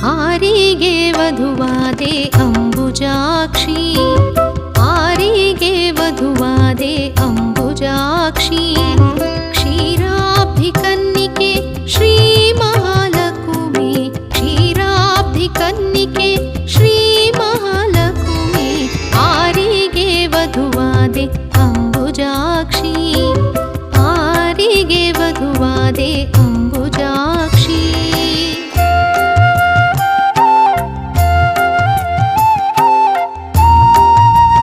आरिगे वधुवादे अम्बुजाक्षी आरिगे वधुवादे अम्बुजाक्षी क्षीराब्धिकन्निके Sri Mahalakshmi. क्षीराब्धिकन्निके Sri Mahalakshmi. आरिगे वधुवादे अंबुजाक्षी। आरिगे वधुवादे अम्बुजाक्षी